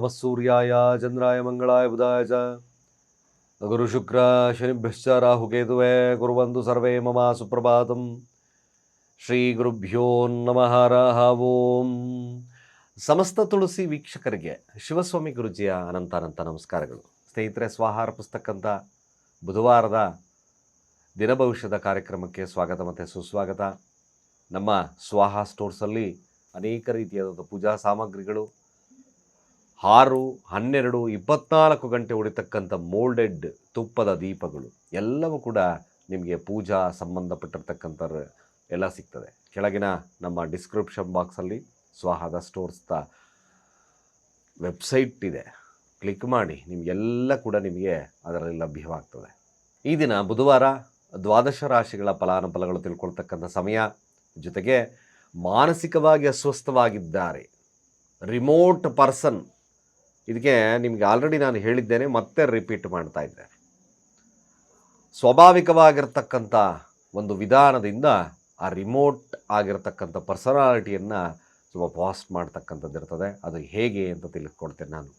ನಮಃ ಸೂರ್ಯಾಯ ಚಂದ್ರಾಯ ಮಂಗಳಾಯ ಬುಧಾಯ ಚ ಗುರು ಶುಕ್ರ ಶನಿಭ್ಯಶ್ಚ ರಾಹುಕೇತುವೆ ಕುರುವಂತು ಸರ್ವೇ ಮಮ ಸುಪ್ರಭಾತಂ ಶ್ರೀ ಗುರುಭ್ಯೋ ನಮಃ ಓಂ ಸಮಸ್ತ ತುಳಸಿ ವೀಕ್ಷಕರಿಗೆ ಶಿವಸ್ವಾಮಿ ಗುರುಜಿಯ ಅನಂತ ಅನಂತ ನಮಸ್ಕಾರಗಳು. ಸ್ನೇಹಿತರೆ, ಸ್ವಾಹಾರ ಪುಸ್ತಕಂತ ಬುಧವಾರದ ದಿನಭವಿಷ್ಯದ ಕಾರ್ಯಕ್ರಮಕ್ಕೆ ಸ್ವಾಗತ ಮತ್ತು ಸುಸ್ವಾಗತ. ನಮ್ಮ ಸ್ವಾಹ ಸ್ಟೋರ್ಸಲ್ಲಿ ಅನೇಕ ರೀತಿಯಾದಂಥ ಪೂಜಾ ಸಾಮಗ್ರಿಗಳು ಆರು, ಹನ್ನೆರಡು, ಇಪ್ಪತ್ನಾಲ್ಕು ಗಂಟೆ ಉಳಿತಕ್ಕಂಥ ಮೋಲ್ಡೆಡ್ ತುಪ್ಪದ ದೀಪಗಳು, ಎಲ್ಲವೂ ಕೂಡ ನಿಮಗೆ ಪೂಜಾ ಸಂಬಂಧಪಟ್ಟಿರ್ತಕ್ಕಂಥ ಎಲ್ಲ ಸಿಗ್ತದೆ. ಕೆಳಗಿನ ನಮ್ಮ ಡಿಸ್ಕ್ರಿಪ್ಷನ್ ಬಾಕ್ಸಲ್ಲಿ ಸ್ವಾಹದ ಸ್ಟೋರ್ಸ್ದ ವೆಬ್ಸೈಟ್ ಇದೆ. ಕ್ಲಿಕ್ ಮಾಡಿ, ನಿಮಗೆಲ್ಲ ಕೂಡ ನಿಮಗೆ ಅದರಲ್ಲಿ ಲಭ್ಯವಾಗ್ತದೆ. ಈ ದಿನ ಬುಧವಾರ ದ್ವಾದಶ ರಾಶಿಗಳ ಫಲಾನುಫಲಗಳು ತಿಳ್ಕೊಳ್ತಕ್ಕಂಥ ಸಮಯ. ಜೊತೆಗೆ ಮಾನಸಿಕವಾಗಿ ಅಸ್ವಸ್ಥವಾಗಿದ್ದಾರೆ. ರಿಮೋಟ್ ಪರ್ಸನ್ ಇದಕ್ಕೆ ನಿಮಗೆ ಆಲ್ರೆಡಿ ನಾನು ಹೇಳಿದ್ದೇನೆ, ಮತ್ತೆ ರಿಪೀಟ್ ಮಾಡ್ತಾ ಇದ್ದೇನೆ ಸ್ವಾಭಾವಿಕವಾಗಿರ್ತಕ್ಕಂಥ ಒಂದು ವಿಧಾನದಿಂದ ಆ ರಿಮೋಟ್ ಆಗಿರತಕ್ಕಂಥ ಪರ್ಸನಾಲಿಟಿಯನ್ನು ಸ್ವಲ್ಪ ಪಾಸ್ಟ್ ಮಾಡ್ತಕ್ಕಂಥದ್ದು ಇರ್ತದೆ. ಅದು ಹೇಗೆ ಅಂತ ತಿಳಿದುಕೊಡ್ತೇನೆ ನಾನು.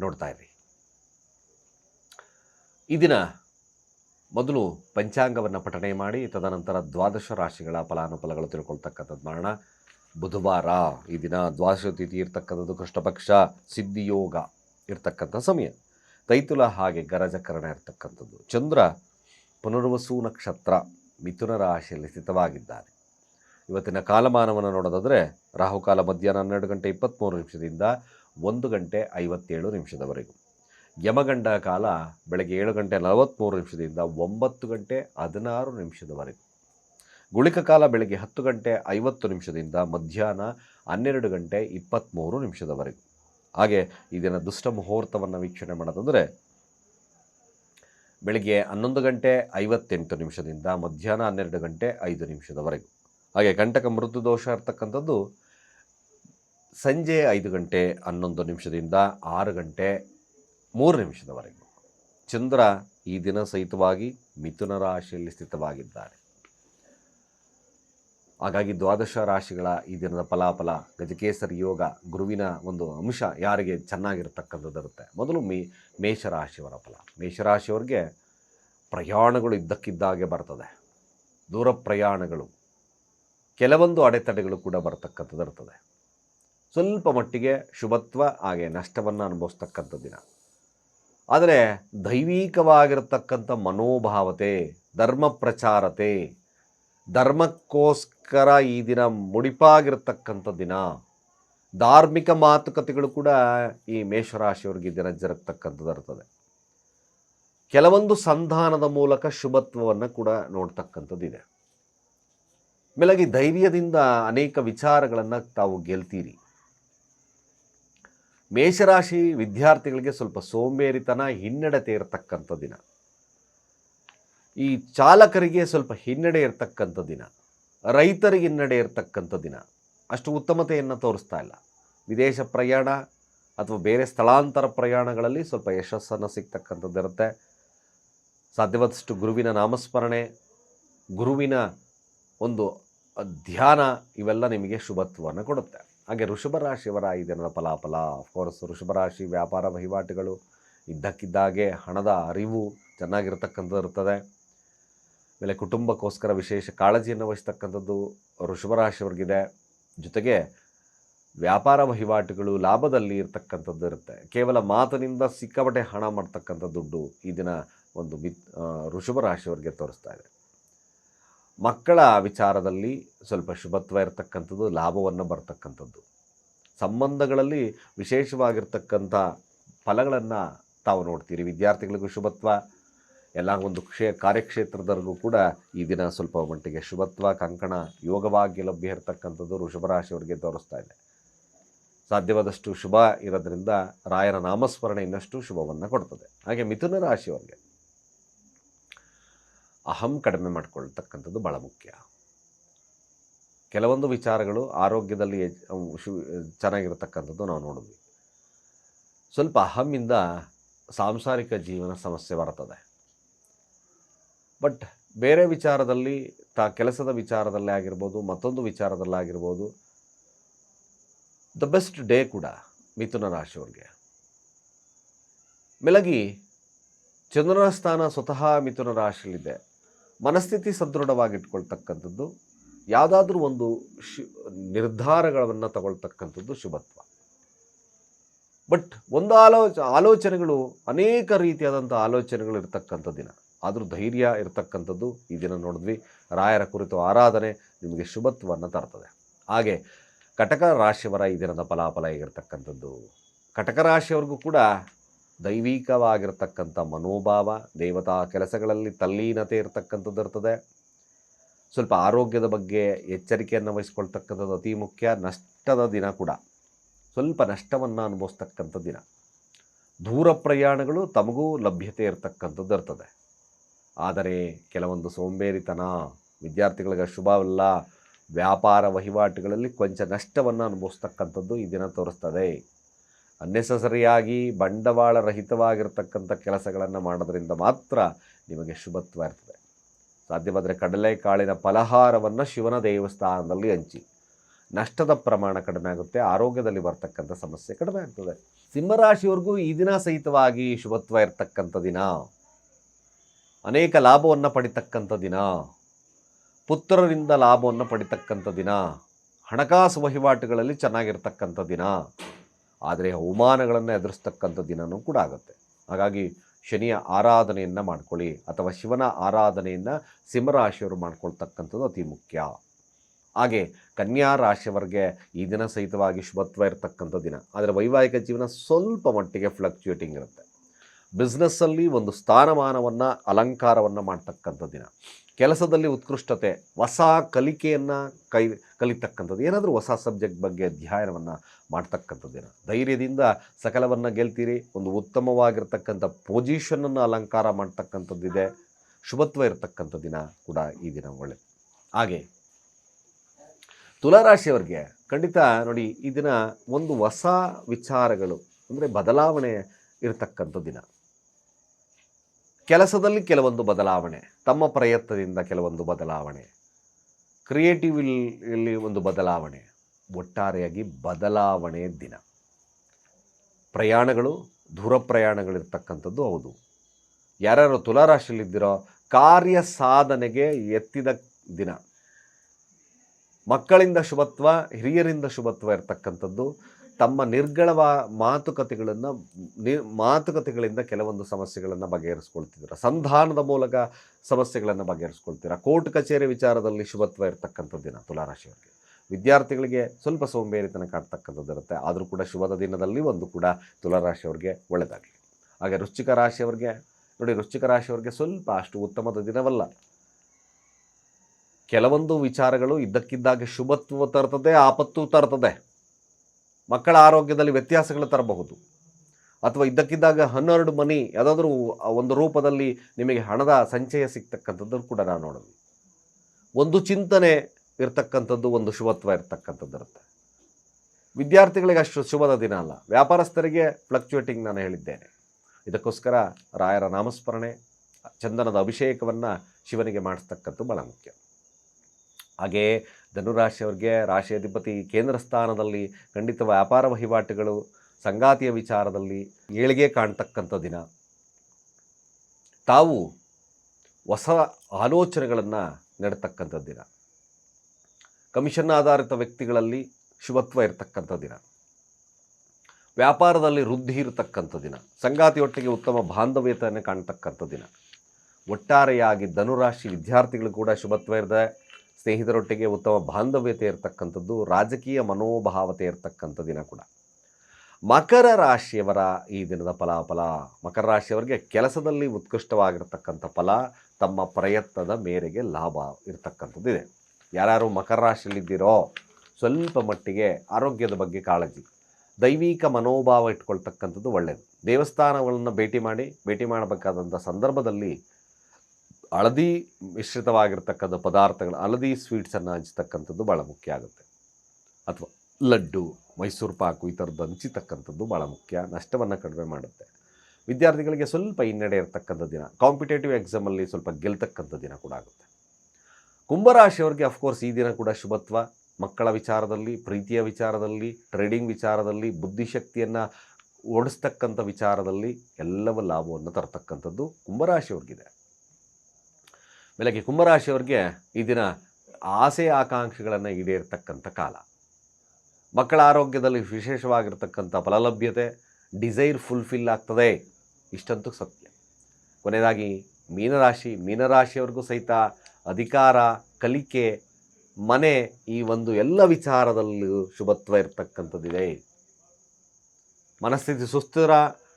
ನೋಡ್ತಾ ಇರಿ. ಈ ದಿನ ಮೊದಲು ಪಂಚಾಂಗವನ್ನು ಪಠಣೆ ಮಾಡಿ, ತದನಂತರ ದ್ವಾದಶ ರಾಶಿಗಳ ಫಲಾನುಫಲಗಳು ತಿಳ್ಕೊಳ್ತಕ್ಕಂಥದ್ದು ಮಾಡೋಣ. ಬುಧವಾರ ಈ ದಿನ ದ್ವಾದಶ ತಿಥಿ ಇರ್ತಕ್ಕಂಥದ್ದು ಕೃಷ್ಣಪಕ್ಷ ಸಿದ್ಧಿಯೋಗ ಇರ್ತಕ್ಕಂಥ ಸಮಯ. ತೈತುಲ ಹಾಗೆ ಗರಜಕರಣ ಇರ್ತಕ್ಕಂಥದ್ದು. ಚಂದ್ರ ಪುನರ್ವಸು ನಕ್ಷತ್ರ ಮಿಥುನ ರಾಶಿಯಲ್ಲಿ ಸ್ಥಿತವಾಗಿದ್ದಾರೆ. ಇವತ್ತಿನ ಕಾಲಮಾನವನ್ನು ನೋಡೋದಾದರೆ ರಾಹುಕಾಲ ಮಧ್ಯಾಹ್ನ ಹನ್ನೆರಡು ಗಂಟೆ ಇಪ್ಪತ್ತ್ಮೂರು ನಿಮಿಷದಿಂದ ಒಂದು ಗಂಟೆ ಐವತ್ತೇಳು ನಿಮಿಷದವರೆಗೂ. ಯಮಗಂಡ ಕಾಲ ಬೆಳಗ್ಗೆ ಏಳು ಗಂಟೆ ನಲವತ್ತ್ಮೂರು ನಿಮಿಷದಿಂದ ಒಂಬತ್ತು ಗಂಟೆ ಹದಿನಾರು ನಿಮಿಷದವರೆಗೂ. ಗುಳಿಕ ಕಾಲ ಬೆಳಗ್ಗೆ ಹತ್ತು ಗಂಟೆ ಐವತ್ತು ನಿಮಿಷದಿಂದ ಮಧ್ಯಾಹ್ನ ಹನ್ನೆರಡು ಗಂಟೆ ಇಪ್ಪತ್ತ್ಮೂರು ನಿಮಿಷದವರೆಗೂ. ಹಾಗೆ ಇದನ್ನು ದಿನ ದುಷ್ಟ ಮುಹೂರ್ತವನ್ನು ವೀಕ್ಷಣೆ ಮಾಡೋದಂದರೆ ಬೆಳಗ್ಗೆ ಹನ್ನೊಂದು ಗಂಟೆ ಐವತ್ತೆಂಟು ನಿಮಿಷದಿಂದ ಮಧ್ಯಾಹ್ನ ಹನ್ನೆರಡು ಗಂಟೆ ಐದು ನಿಮಿಷದವರೆಗೂ. ಹಾಗೆ ಕಂಟಕ ಮೃದು ದೋಷ ಇರ್ತಕ್ಕಂಥದ್ದು ಸಂಜೆ ಐದು ಗಂಟೆ ಹನ್ನೊಂದು ನಿಮಿಷದಿಂದ ಆರು ಗಂಟೆ ಮೂರು ನಿಮಿಷದವರೆಗೂ. ಚಂದ್ರ ಈ ದಿನ ಸಹಿತವಾಗಿ ಮಿಥುನ ರಾಶಿಯಲ್ಲಿ ಸ್ಥಿತವಾಗಿದ್ದಾನೆ. ಹಾಗಾಗಿ ದ್ವಾದಶ ರಾಶಿಗಳ ಈ ದಿನದ ಫಲಾಫಲ, ಗಜಕೇಸರಿ ಯೋಗ ಗುರುವಿನ ಒಂದು ಅಂಶ ಯಾರಿಗೆ ಚೆನ್ನಾಗಿರ್ತಕ್ಕಂಥದ್ದು ಇರುತ್ತೆ ಮೊದಲು ಮೇ, ಮೇಷರಾಶಿಯವರ ಫಲ. ಮೇಷರಾಶಿಯವರಿಗೆ ಪ್ರಯಾಣಗಳು ಇದ್ದಕ್ಕಿದ್ದಾಗೆ ಬರ್ತದೆ. ದೂರ ಪ್ರಯಾಣಗಳು, ಕೆಲವೊಂದು ಅಡೆತಡೆಗಳು ಕೂಡ ಬರ್ತಕ್ಕಂಥದ್ದು ಇರ್ತದೆ ಸ್ವಲ್ಪ ಮಟ್ಟಿಗೆ ಶುಭತ್ವ ಹಾಗೆ ನಷ್ಟವನ್ನು ಅನುಭವಿಸ್ತಕ್ಕಂಥ ದಿನ. ಆದರೆ ದೈವಿಕವಾಗಿರತಕ್ಕಂಥ ಮನೋಭಾವತೆ, ಧರ್ಮ ಪ್ರಚಾರತೆ ಧರ್ಮಕ್ಕೋಸ್ಕರ ಈ ದಿನ ಮುಡಿಪಾಗಿರ್ತಕ್ಕಂಥ ದಿನ. ಧಾರ್ಮಿಕ ಮಾತುಕತೆಗಳು ಕೂಡ ಈ ಮೇಷರಾಶಿಯವ್ರಿಗೆ ದಿನ ಜರುಗ್ತಕ್ಕಂಥದ್ದು ಇರ್ತದೆ. ಕೆಲವೊಂದು ಸಂಧಾನದ ಮೂಲಕ ಶುಭತ್ವವನ್ನು ಕೂಡ ನೋಡ್ತಕ್ಕಂಥದ್ದಿದೆ ಮೇಲಾಗಿ ಧೈರ್ಯದಿಂದ ಅನೇಕ ವಿಚಾರಗಳನ್ನು ತಾವು ಗೆಲ್ತೀರಿ. ಮೇಷರಾಶಿ ವಿದ್ಯಾರ್ಥಿಗಳಿಗೆ ಸ್ವಲ್ಪ ಸೋಂಬೇರಿತನ ಹಿನ್ನಡೆತೆ ಇರತಕ್ಕಂಥ ದಿನ. ಈ ಚಾಲಕರಿಗೆ ಸ್ವಲ್ಪ ಹಿನ್ನಡೆ ಇರತಕ್ಕಂಥ ದಿನ, ರೈತರಿಗೆ ಹಿನ್ನಡೆ ಇರತಕ್ಕಂಥ ದಿನ, ಅಷ್ಟು ಉತ್ತಮತೆಯನ್ನು ತೋರಿಸ್ತಾ ಇಲ್ಲ. ವಿದೇಶ ಪ್ರಯಾಣ ಅಥವಾ ಬೇರೆ ಸ್ಥಳಾಂತರ ಪ್ರಯಾಣಗಳಲ್ಲಿ ಸ್ವಲ್ಪ ಯಶಸ್ಸನ್ನು ಸಿಗ್ತಕ್ಕಂಥದ್ದು ಇರುತ್ತೆ. ಸಾಧ್ಯವಾದಷ್ಟು ಗುರುವಿನ ನಾಮಸ್ಮರಣೆ, ಗುರುವಿನ ಒಂದು ಧ್ಯಾನ ಇವೆಲ್ಲ ನಿಮಗೆ ಶುಭತ್ವವನ್ನು ಕೊಡುತ್ತೆ. ಹಾಗೆ ಋಷಭ ರಾಶಿಯವರ ಈ ದಿನದ ಫಲಾಫಲ ಅಫ್ಕೋರ್ಸ್ ಋಷಭ ರಾಶಿ ವ್ಯಾಪಾರ ವಹಿವಾಟುಗಳು, ಇದ್ದಕ್ಕಿದ್ದಾಗೆ ಹಣದ ಅರಿವು ಚೆನ್ನಾಗಿರ್ತಕ್ಕಂಥದ್ದು ಇರ್ತದೆ. ಆಮೇಲೆ ಕುಟುಂಬಕ್ಕೋಸ್ಕರ ವಿಶೇಷ ಕಾಳಜಿಯನ್ನು ವಹಿಸ್ತಕ್ಕಂಥದ್ದು ವೃಷಭರಾಶಿಯವ್ರಿಗಿದೆ. ಜೊತೆಗೆ ವ್ಯಾಪಾರ ವಹಿವಾಟುಗಳು ಲಾಭದಲ್ಲಿ ಇರತಕ್ಕಂಥದ್ದು ಇರುತ್ತೆ. ಕೇವಲ ಮಾತಿನಿಂದ ಸಿಕ್ಕಾಪಟ್ಟೆ ಹಣ ಮಾಡ್ತಕ್ಕಂಥ ದುಡ್ಡು ಈ ದಿನ ಒಂದು ಮಿತ್ ರಾಶಿಯವರಿಗೆ ತೋರಿಸ್ತಾ ಇದೆ. ಮಕ್ಕಳ ವಿಚಾರದಲ್ಲಿ ಸ್ವಲ್ಪ ಶುಭತ್ವ ಇರತಕ್ಕಂಥದ್ದು, ಲಾಭವನ್ನು ಬರ್ತಕ್ಕಂಥದ್ದು. ಸಂಬಂಧಗಳಲ್ಲಿ ವಿಶೇಷವಾಗಿರ್ತಕ್ಕಂಥ ಫಲಗಳನ್ನು ತಾವು ನೋಡ್ತೀರಿ. ವಿದ್ಯಾರ್ಥಿಗಳಿಗೂ ಶುಭತ್ವ ಎಲ್ಲ ಒಂದು ಕ್ಷೇ, ಕಾರ್ಯಕ್ಷೇತ್ರದವರೆಗೂ ಕೂಡ ಈ ದಿನ ಸ್ವಲ್ಪ ಮಟ್ಟಿಗೆ ಶುಭತ್ವ, ಕಂಕಣ, ಯೋಗವಾಗಿ ಲಭ್ಯ ಇರತಕ್ಕಂಥದ್ದು ವೃಷಭರಾಶಿಯವರಿಗೆ ತೋರಿಸ್ತಾ ಇದೆ. ಸಾಧ್ಯವಾದಷ್ಟು ಶುಭ ಇರೋದ್ರಿಂದ ರಾಯರ ನಾಮಸ್ಮರಣೆ ಇನ್ನಷ್ಟು ಶುಭವನ್ನು ಕೊಡ್ತದೆ. ಹಾಗೆ ಮಿಥುನ ರಾಶಿಯವರಿಗೆ ಅಹಂ ಕಡಿಮೆ ಮಾಡಿಕೊಳ್ತಕ್ಕಂಥದ್ದು ಭಾಳ ಮುಖ್ಯ. ಕೆಲವೊಂದು ವಿಚಾರಗಳು ಆರೋಗ್ಯದಲ್ಲಿ ಶು, ಚೆನ್ನಾಗಿರತಕ್ಕಂಥದ್ದು ನಾವು ನೋಡಿದ್ವಿ. ಸ್ವಲ್ಪ ಅಹಮ್ಮಿಂದ ಸಾಂಸಾರಿಕ ಜೀವನ ಸಮಸ್ಯೆ ಬರ್ತದೆ. ಬಟ್ ಬೇರೆ ವಿಚಾರದಲ್ಲಿ ತಾ ಕೆಲಸದ ವಿಚಾರದಲ್ಲೇ ಆಗಿರ್ಬೋದು, ಮತ್ತೊಂದು ವಿಚಾರದಲ್ಲಾಗಿರ್ಬೋದು ದ ಬೆಸ್ಟ್ ಡೇ ಕೂಡ ಮಿಥುನ ರಾಶಿಯವ್ರಿಗೆ. ಮೆಲಗಿ, ಚಂದ್ರನ ಸ್ಥಾನ ಸ್ವತಃ ಮಿಥುನ ರಾಶಿಯಲ್ಲಿದೆ. ಮನಸ್ಥಿತಿ ಸದೃಢವಾಗಿಟ್ಕೊಳ್ತಕ್ಕಂಥದ್ದು, ಯಾವುದಾದ್ರೂ ಒಂದು ಶು, ನಿರ್ಧಾರಗಳನ್ನು ತಗೊಳ್ತಕ್ಕಂಥದ್ದು ಶುಭತ್ವ. ಬಟ್ ಒಂದು ಆಲೋಚ ಆಲೋಚನೆಗಳು, ಅನೇಕ ರೀತಿಯಾದಂಥ ಆಲೋಚನೆಗಳು ಇರ್ತಕ್ಕಂಥ ದಿನ. ಆದರೂ ಧೈರ್ಯ ಇರತಕ್ಕಂಥದ್ದು ಈ ದಿನ ನೋಡಿದ್ವಿ. ರಾಯರ ಕುರಿತು ಆರಾಧನೆ ನಿಮಗೆ ಶುಭತ್ವವನ್ನು ತರ್ತದೆ. ಹಾಗೆ ಕಟಕ ರಾಶಿಯವರ ಈ ದಿನದ ಫಲಾಫಲ ಹೇಗಿರ್ತಕ್ಕಂಥದ್ದು? ಕಟಕ ರಾಶಿಯವ್ರಿಗೂ ಕೂಡ ದೈವಿಕವಾಗಿರ್ತಕ್ಕಂಥ ಮನೋಭಾವ, ದೇವತಾ ಕೆಲಸಗಳಲ್ಲಿ ತಲ್ಲೀನತೆ ಇರತಕ್ಕಂಥದ್ದು ಇರ್ತದೆ. ಸ್ವಲ್ಪ ಆರೋಗ್ಯದ ಬಗ್ಗೆ ಎಚ್ಚರಿಕೆಯನ್ನು ವಹಿಸ್ಕೊಳ್ತಕ್ಕಂಥದ್ದು ಅತಿ ಮುಖ್ಯ. ನಷ್ಟದ ದಿನ ಕೂಡ. ಸ್ವಲ್ಪ ನಷ್ಟವನ್ನು ಅನುಭವಿಸ್ತಕ್ಕಂಥ ದಿನ. ದೂರ ಪ್ರಯಾಣಗಳು ತಮಗೂ ಲಭ್ಯತೆ ಇರತಕ್ಕಂಥದ್ದು ಇರ್ತದೆ. ಆದರೆ ಕೆಲವೊಂದು ಸೋಂಬೇರಿತನ, ವಿದ್ಯಾರ್ಥಿಗಳಿಗೆ ಶುಭವಲ್ಲ ವ್ಯಾಪಾರ ವಹಿವಾಟುಗಳಲ್ಲಿ ಕೊಂಚ ನಷ್ಟವನ್ನು ಅನುಭವಿಸ್ತಕ್ಕಂಥದ್ದು ಈ ದಿನ ತೋರಿಸ್ತದೆ. ಅನ್ನೆಸಸರಿಯಾಗಿ ಬಂಡವಾಳ ರಹಿತವಾಗಿರ್ತಕ್ಕಂಥ ಕೆಲಸಗಳನ್ನು ಮಾಡೋದರಿಂದ ಮಾತ್ರ ನಿಮಗೆ ಶುಭತ್ವ ಇರ್ತದೆ. ಸಾಧ್ಯವಾದರೆ ಕಡಲೆಕಾಳಿನ ಫಲಹಾರವನ್ನು ಶಿವನ ದೇವಸ್ಥಾನದಲ್ಲಿ ಹಂಚಿ. ನಷ್ಟದ ಪ್ರಮಾಣ ಕಡಿಮೆ ಆಗುತ್ತೆ, ಆರೋಗ್ಯದಲ್ಲಿ ಬರ್ತಕ್ಕಂಥ ಸಮಸ್ಯೆ ಕಡಿಮೆ ಆಗ್ತದೆ. ಸಿಂಹರಾಶಿವರೆಗೂ ಈ ದಿನ ಸಹಿತವಾಗಿ ಶುಭತ್ವ ಇರ್ತಕ್ಕಂಥ ದಿನ. ಅನೇಕ ಲಾಭವನ್ನು ಪಡಿತಕ್ಕಂಥ ದಿನ. ಪುತ್ರರಿಂದ ಲಾಭವನ್ನು ಪಡಿತಕ್ಕಂಥ ದಿನ. ಹಣಕಾಸು ವಹಿವಾಟುಗಳಲ್ಲಿ ಚೆನ್ನಾಗಿರ್ತಕ್ಕಂಥ ದಿನ. ಆದರೆ ಅವಮಾನಗಳನ್ನು ಎದುರಿಸ್ತಕ್ಕಂಥ ದಿನವೂ ಕೂಡ ಆಗುತ್ತೆ. ಹಾಗಾಗಿ ಶನಿಯ ಆರಾಧನೆಯನ್ನು ಮಾಡ್ಕೊಳ್ಳಿ ಅಥವಾ ಶಿವನ ಆರಾಧನೆಯನ್ನು ಸಿಂಹರಾಶಿಯವರು ಮಾಡ್ಕೊಳ್ತಕ್ಕಂಥದ್ದು ಅತಿ ಮುಖ್ಯ. ಹಾಗೆ ಕನ್ಯಾ ರಾಶಿಯವರಿಗೆ ಈ ದಿನ ಸಹಿತವಾಗಿ ಶುಭತ್ವ ಇರತಕ್ಕಂಥ ದಿನ. ಆದರೆ ವೈವಾಹಿಕ ಜೀವನ ಸ್ವಲ್ಪ ಮಟ್ಟಿಗೆ ಫ್ಲಕ್ಚುಯೇಟಿಂಗ್ ಇರುತ್ತೆ. ಬಿಸ್ನೆಸ್ಸಲ್ಲಿ ಒಂದು ಸ್ಥಾನಮಾನವನ್ನು, ಅಲಂಕಾರವನ್ನು ಮಾಡ್ತಕ್ಕಂಥ ದಿನ. ಕೆಲಸದಲ್ಲಿ ಉತ್ಕೃಷ್ಟತೆ, ಹೊಸ ಕಲಿಕೆಯನ್ನು ಕೈ, ಕಲಿತಕ್ಕಂಥದ್ದು, ಏನಾದರೂ ಹೊಸ ಸಬ್ಜೆಕ್ಟ್ ಬಗ್ಗೆ ಅಧ್ಯಯನವನ್ನು ಮಾಡ್ತಕ್ಕಂಥ ದಿನ. ಧೈರ್ಯದಿಂದ ಸಕಲವನ್ನು ಗೆಲ್ತೀರಿ, ಒಂದು ಉತ್ತಮವಾಗಿರ್ತಕ್ಕಂಥ ಪೊಸಿಷನನ್ನು ಅಲಂಕಾರ ಮಾಡ್ತಕ್ಕಂಥದ್ದಿದೆ. ಶುಭತ್ವ ಇರತಕ್ಕಂಥ ದಿನ ಕೂಡ ಈ ದಿನ ಒಳ್ಳೆಯದು ಹಾಗೆ, ತುಲಾರಾಶಿಯವರಿಗೆ ಖಂಡಿತ ನೋಡಿ, ಈ ದಿನ ಒಂದು ಹೊಸ ವಿಚಾರಗಳು, ಅಂದರೆ ಬದಲಾವಣೆ ಇರತಕ್ಕಂಥ ದಿನ. ಕೆಲಸದಲ್ಲಿ ಕೆಲವೊಂದು ಬದಲಾವಣೆ, ತಮ್ಮ ಪ್ರಯತ್ನದಿಂದ ಕೆಲವೊಂದು ಬದಲಾವಣೆ ಕ್ರಿಯೇಟಿವ್ ಇಲ್ಲಿ ಒಂದು ಬದಲಾವಣೆ, ಒಟ್ಟಾರೆಯಾಗಿ ಬದಲಾವಣೆ ದಿನ. ಪ್ರಯಾಣಗಳು, ದೂರ ಪ್ರಯಾಣಗಳಿರ್ತಕ್ಕಂಥದ್ದು ಹೌದು. ಯಾರ್ಯಾರು ತುಲಾರಾಶಿಯಲ್ಲಿದ್ದೀರೋ ಕಾರ್ಯ ಸಾಧನೆಗೆ ಎತ್ತಿದ ದಿನ. ಮಕ್ಕಳಿಂದ ಶುಭತ್ವ, ಹಿರಿಯರಿಂದ ಶುಭತ್ವ ಇರತಕ್ಕಂಥದ್ದು ತಮ್ಮ ನಿರ್ಗಳವ ಮಾತುಕತೆಗಳನ್ನು, ನಿ, ಮಾತುಕತೆಗಳಿಂದ ಕೆಲವೊಂದು ಸಮಸ್ಯೆಗಳನ್ನು ಬಗೆಹರಿಸ್ಕೊಳ್ತಿದ್ದೀರ? ಸಂಧಾನದ ಮೂಲಕ ಸಮಸ್ಯೆಗಳನ್ನು ಬಗೆಹರಿಸ್ಕೊಳ್ತೀರಾ? ಕೋರ್ಟ್ ಕಚೇರಿ ವಿಚಾರದಲ್ಲಿ ಶುಭತ್ವ ಇರತಕ್ಕಂಥ ದಿನ ತುಲಾರಾಶಿಯವರಿಗೆ. ವಿದ್ಯಾರ್ಥಿಗಳಿಗೆ ಸ್ವಲ್ಪ ಸೋಂಬೇರಿತನ ಕಾಡ್ತಕ್ಕಂಥದ್ದು ಇರುತ್ತೆ. ಆದರೂ ಕೂಡ ಶುಭದ ದಿನದಲ್ಲಿ ಒಂದು ಕೂಡ ತುಲಾರಾಶಿಯವರಿಗೆ ಒಳ್ಳೆಯದಾಗಲಿ ಹಾಗೆ ವೃಶ್ಚಿಕ ರಾಶಿಯವರಿಗೆ, ನೋಡಿ ವೃಶ್ಚಿಕ ರಾಶಿಯವರಿಗೆ ಸ್ವಲ್ಪ ಅಷ್ಟು ಉತ್ತಮದ ದಿನವಲ್ಲ. ಕೆಲವೊಂದು ವಿಚಾರಗಳು ಇದ್ದಕ್ಕಿದ್ದಾಗೆ ಶುಭತ್ವ ತರ್ತದೆ, ಆಪತ್ತು ತರ್ತದೆ. ಮಕ್ಕಳ ಆರೋಗ್ಯದಲ್ಲಿ ವ್ಯತ್ಯಾಸಗಳು ತರಬಹುದು. ಅಥವಾ ಇದ್ದಕ್ಕಿದ್ದಾಗ ಹನ್ನೆರಡು ಮನಿ, ಯಾವುದಾದ್ರೂ ಒಂದು ರೂಪದಲ್ಲಿ ನಿಮಗೆ ಹಣದ ಸಂಚಯ ಸಿಗ್ತಕ್ಕಂಥದ್ದನ್ನು ಕೂಡ ನಾನು ನೋಡಿದ್ವಿ ಒಂದು ಚಿಂತನೆ ಇರ್ತಕ್ಕಂಥದ್ದು, ಒಂದು ಶುಭತ್ವ ಇರ್ತಕ್ಕಂಥದ್ದು ಇರುತ್ತೆ. ವಿದ್ಯಾರ್ಥಿಗಳಿಗೆ ಅಷ್ಟು ಶುಭದ ದಿನ ಅಲ್ಲ. ವ್ಯಾಪಾರಸ್ಥರಿಗೆ ಫ್ಲಕ್ಚುಯೇಟಿಂಗ್ ನಾನು ಹೇಳಿದ್ದೇನೆ. ಇದಕ್ಕೋಸ್ಕರ ರಾಯರ ನಾಮಸ್ಮರಣೆ, ಚಂದನದ ಅಭಿಷೇಕವನ್ನು ಶಿವನಿಗೆ ಮಾಡಿಸ್ತಕ್ಕಂಥದ್ದು ಬಹಳ ಮುಖ್ಯ. ಹಾಗೆಯೇ ಧನುರಾಶಿಯವರಿಗೆ ರಾಶಿ ಅಧಿಪತಿ ಕೇಂದ್ರ ಸ್ಥಾನದಲ್ಲಿ ಖಂಡಿತ ವ್ಯಾಪಾರ ವಹಿವಾಟುಗಳು, ಸಂಗಾತಿಯ ವಿಚಾರದಲ್ಲಿ ಏಳಿಗೆ ಕಾಣ್ತಕ್ಕಂಥ ದಿನ. ತಾವು ಹೊಸ ಆಲೋಚನೆಗಳನ್ನು ನೆಡ್ತಕ್ಕಂಥ ದಿನ. ಕಮಿಷನ್ ಆಧಾರಿತ ವ್ಯಕ್ತಿಗಳಲ್ಲಿ ಶುಭತ್ವ ಇರತಕ್ಕಂಥ ದಿನ. ವ್ಯಾಪಾರದಲ್ಲಿ ವೃದ್ಧಿ ಇರತಕ್ಕಂಥ ದಿನ. ಸಂಗಾತಿಯೊಟ್ಟಿಗೆ ಉತ್ತಮ ಬಾಂಧವ್ಯತೆಯನ್ನು ಕಾಣ್ತಕ್ಕಂಥ ದಿನ. ಒಟ್ಟಾರೆಯಾಗಿ ಧನುರಾಶಿ ವಿದ್ಯಾರ್ಥಿಗಳು ಕೂಡ ಶುಭತ್ವ ಇರ್ತದೆ ಸ್ನೇಹಿತರೊಟ್ಟಿಗೆ ಉತ್ತಮ ಬಾಂಧವ್ಯತೆ ಇರತಕ್ಕಂಥದ್ದು ರಾಜಕೀಯ ಮನೋಭಾವತೆ ಇರತಕ್ಕಂಥ ದಿನ ಕೂಡ. ಮಕರ ರಾಶಿಯವರ ಈ ದಿನದ ಫಲಾಫಲ, ಮಕರ ರಾಶಿಯವರಿಗೆ ಕೆಲಸದಲ್ಲಿ ಉತ್ಕೃಷ್ಟವಾಗಿರ್ತಕ್ಕಂಥ ಫಲ, ತಮ್ಮ ಪ್ರಯತ್ನದ ಮೇರೆಗೆ ಲಾಭ ಇರತಕ್ಕಂಥದ್ದಿದೆ. ಯಾರ್ಯಾರು ಮಕರ ರಾಶಿಯಲ್ಲಿದ್ದೀರೋ, ಸ್ವಲ್ಪ ಮಟ್ಟಿಗೆ ಆರೋಗ್ಯದ ಬಗ್ಗೆ ಕಾಳಜಿ, ದೈವಿಕ ಮನೋಭಾವ ಇಟ್ಕೊಳ್ತಕ್ಕಂಥದ್ದು ಒಳ್ಳೆಯದು ದೇವಸ್ಥಾನಗಳನ್ನು ಭೇಟಿ ಮಾಡಿ, ಭೇಟಿ ಮಾಡಬೇಕಾದಂಥ ಸಂದರ್ಭದಲ್ಲಿ ಹಳದಿ ಮಿಶ್ರಿತವಾಗಿರ್ತಕ್ಕಂಥ ಪದಾರ್ಥಗಳು, ಹಳದಿ ಸ್ವೀಟ್ಸನ್ನು ಹಂಚ್ತಕ್ಕಂಥದ್ದು ಭಾಳ ಮುಖ್ಯ ಆಗುತ್ತೆ. ಅಥವಾ ಲಡ್ಡು, ಮೈಸೂರು ಪಾಕು ಈ ಥರದ್ದು ಹಂಚಿತಕ್ಕಂಥದ್ದು ಭಾಳ ಮುಖ್ಯ, ನಷ್ಟವನ್ನು ಕಡಿಮೆ ಮಾಡುತ್ತೆ. ವಿದ್ಯಾರ್ಥಿಗಳಿಗೆ ಸ್ವಲ್ಪ ಹಿನ್ನಡೆ ಇರತಕ್ಕಂಥ ದಿನ ಕಾಂಪಿಟೇಟಿವ್ ಎಕ್ಸಾಮಲ್ಲಿ ಸ್ವಲ್ಪ ಗೆಲ್ತಕ್ಕಂಥ ದಿನ ಕೂಡ ಆಗುತ್ತೆ. ಕುಂಭರಾಶಿಯವ್ರಿಗೆ ಅಫ್ಕೋರ್ಸ್ ಈ ದಿನ ಕೂಡ ಶುಭತ್ವ. ಮಕ್ಕಳ ವಿಚಾರದಲ್ಲಿ, ಪ್ರೀತಿಯ ವಿಚಾರದಲ್ಲಿ ಟ್ರೇಡಿಂಗ್ ವಿಚಾರದಲ್ಲಿ, ಬುದ್ಧಿಶಕ್ತಿಯನ್ನು ಓಡಿಸ್ತಕ್ಕಂಥ ವಿಚಾರದಲ್ಲಿ ಎಲ್ಲವ ಲಾಭವನ್ನು ತರತಕ್ಕಂಥದ್ದು ಕುಂಭರಾಶಿಯವ್ರಿಗಿದೆ. ಬೆಳಗ್ಗೆ ಕುಂಭರಾಶಿಯವ್ರಿಗೆ ಈ ದಿನ ಆಸೆ ಆಕಾಂಕ್ಷೆಗಳನ್ನು ಈಡೇರ್ತಕ್ಕಂಥ ಕಾಲ. ಮಕ್ಕಳ ಆರೋಗ್ಯದಲ್ಲಿ ವಿಶೇಷವಾಗಿರ್ತಕ್ಕಂಥ ಫಲಲಭ್ಯತೆ ಡಿಸೈರ್ ಫುಲ್ಫಿಲ್ ಆಗ್ತದೆ. ಇಷ್ಟಂತೂ ಸತ್ಯ. ಕೊನೆಯದಾಗಿ, ಮೀನರಾಶಿ, ಮೀನರಾಶಿಯವ್ರಿಗೂ ಸಹಿತ ಅಧಿಕಾರ, ಕಲಿಕೆ, ಮನೆ ಈ ಒಂದು ಎಲ್ಲ ವಿಚಾರದಲ್ಲೂ ಶುಭತ್ವ ಇರತಕ್ಕಂಥದ್ದಿದೆ. ಮನಸ್ಥಿತಿ ಸುಸ್ಥಿರ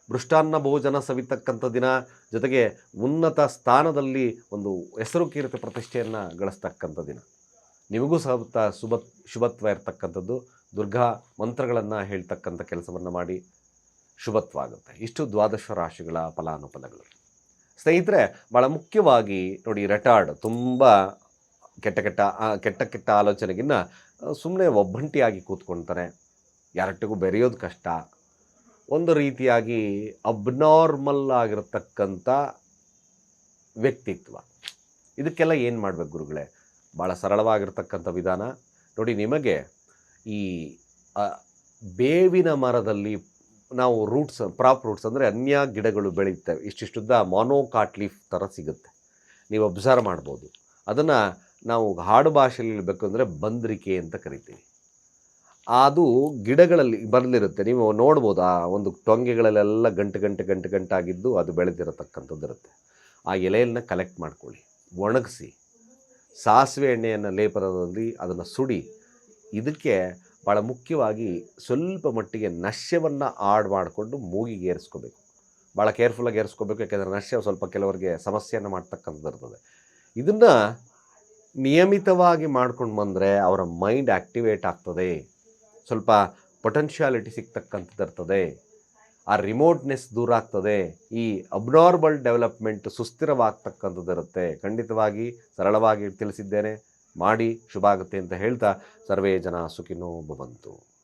ಮೃಷ್ಟಾನ್ನ ಭೋಜನ ಸವಿತಕ್ಕಂಥ ದಿನ. ಜೊತೆಗೆ ಉನ್ನತ ಸ್ಥಾನದಲ್ಲಿ ಒಂದು ಹೆಸರು ಕೀರ್ತಿ ಪ್ರತಿಷ್ಠೆಯನ್ನು ಗಳಿಸ್ತಕ್ಕಂಥ ದಿನ. ನಿಮಗೂ ಸಹ ಶುಭ, ಶುಭತ್ವ ಇರತಕ್ಕಂಥದ್ದು. ದುರ್ಗಾ ಮಂತ್ರಗಳನ್ನು ಹೇಳ್ತಕ್ಕಂಥ ಕೆಲಸವನ್ನು ಮಾಡಿ ಶುಭತ್ವ ಆಗುತ್ತೆ ಇಷ್ಟು ದ್ವಾದಶ ರಾಶಿಗಳ ಫಲಾನುಫಲಗಳು. ಸ್ನೇಹಿತರೆ ಭಾಳ ಮುಖ್ಯವಾಗಿ ನೋಡಿ ರೆಟಾರ್ಡ್ ತುಂಬ ಕೆಟ್ಟ ಕೆಟ್ಟ ಕೆಟ್ಟ ಕೆಟ್ಟ ಆಲೋಚನೆಗಿನ್ನ ಸುಮ್ಮನೆ ಒಬ್ಬಂಟಿಯಾಗಿ ಕೂತ್ಕೊಳ್ತಾರೆ ಯಾರೊಟ್ಟಿಗೂ ಬೆರೆಯೋದು ಕಷ್ಟ. ಒಂದು ರೀತಿಯಾಗಿ ಅಬ್ನಾರ್ಮಲ್ ಆಗಿರತಕ್ಕಂಥ ವ್ಯಕ್ತಿತ್ವ. ಇದಕ್ಕೆಲ್ಲ ಏನು ಮಾಡಬೇಕು ಗುರುಗಳೇ? ಭಾಳ ಸರಳವಾಗಿರ್ತಕ್ಕಂಥ ವಿಧಾನ. ನೋಡಿ, ನಿಮಗೆ ಈ ಬೇವಿನ ಮರದಲ್ಲಿ ನಾವು ರೂಟ್ಸ್, ಪ್ರಾಪ್ ರೂಟ್ಸ್ ಅಂದರೆ ಅನ್ಯ ಗಿಡಗಳು ಬೆಳೆಯುತ್ತವೆ. ಇಷ್ಟಿಷ್ಟುದ್ದ ಮಾನೋಕಾಟ್ ಲೀಫ್ ಥರ ಸಿಗುತ್ತೆ. ನೀವು ಅಬ್ಸರ್ವ್ ಮಾಡ್ಬೋದು. ಅದನ್ನು ನಾವು ಹಾಡು ಭಾಷೆಯಲ್ಲಿ ಹೇಳಬೇಕು ಅಂದರೆ ಬಂದ್ರಿಕೆ ಅಂತ ಕರಿತೀವಿ. ಅದು ಗಿಡಗಳಲ್ಲಿ ಬರಲಿರುತ್ತೆ. ನೀವು ನೋಡ್ಬೋದು? ಆ ಒಂದು ಟೊಂಗೆಗಳಲ್ಲೆಲ್ಲ ಗಂಟು ಗಂಟು ಗಂಟು ಗಂಟಾಗಿದ್ದು ಅದು ಬೆಳೆದಿರತಕ್ಕಂಥದ್ದು ಇರುತ್ತೆ ಆ ಎಲೆಯನ್ನು ಕಲೆಕ್ಟ್ ಮಾಡ್ಕೊಳ್ಳಿ. ಒಣಗಿಸಿ. ಸಾಸಿವೆ ಎಣ್ಣೆಯನ್ನು ಲೇಪನದಲ್ಲಿ ಅದನ್ನು ಸುಡಿ. ಇದಕ್ಕೆ ಭಾಳ ಮುಖ್ಯವಾಗಿ ಸ್ವಲ್ಪ ಮಟ್ಟಿಗೆ ನಶ್ಯವನ್ನು ಆಡ್ ಮಾಡಿಕೊಂಡು ಮೂಗಿಗೆ ಏರಿಸ್ಕೋಬೇಕು. ಭಾಳ ಕೇರ್ಫುಲ್ಲಾಗಿ ಏರಿಸ್ಕೋಬೇಕು, ಯಾಕೆಂದರೆ ನಶ್ಯ ಸ್ವಲ್ಪ ಕೆಲವರಿಗೆ ಸಮಸ್ಯೆಯನ್ನು ಮಾಡ್ತಕ್ಕಂಥದ್ದು ಇರ್ತದೆ ಇದನ್ನು ನಿಯಮಿತವಾಗಿ ಮಾಡ್ಕೊಂಡು ಬಂದರೆ ಅವರ ಮೈಂಡ್ ಆ್ಯಕ್ಟಿವೇಟ್ ಆಗ್ತದೆ. ಸ್ವಲ್ಪ ಪೊಟೆನ್ಷಿಯಾಲಿಟಿ ಸಿಗ್ತಕ್ಕಂಥದ್ದು ಇರ್ತದೆ. ಆ ರಿಮೋಟ್ನೆಸ್ ದೂರ ಆಗ್ತದೆ. ಈ ಅಬ್ನಾರ್ಮಲ್ ಡೆವಲಪ್ಮೆಂಟ್ ಸುಸ್ಥಿರವಾಗ್ತಕ್ಕಂಥದ್ದು ಇರುತ್ತೆ. ಖಂಡಿತವಾಗಿ, ಸರಳವಾಗಿ ತಿಳಿಸಿದ್ದೇನೆ. ಮಾಡಿ, ಶುಭ ಆಗುತ್ತೆ ಅಂತ ಹೇಳ್ತಾ ಸರ್ವೇ ಜನ ಸುಖಿನೋ ಭವಂತು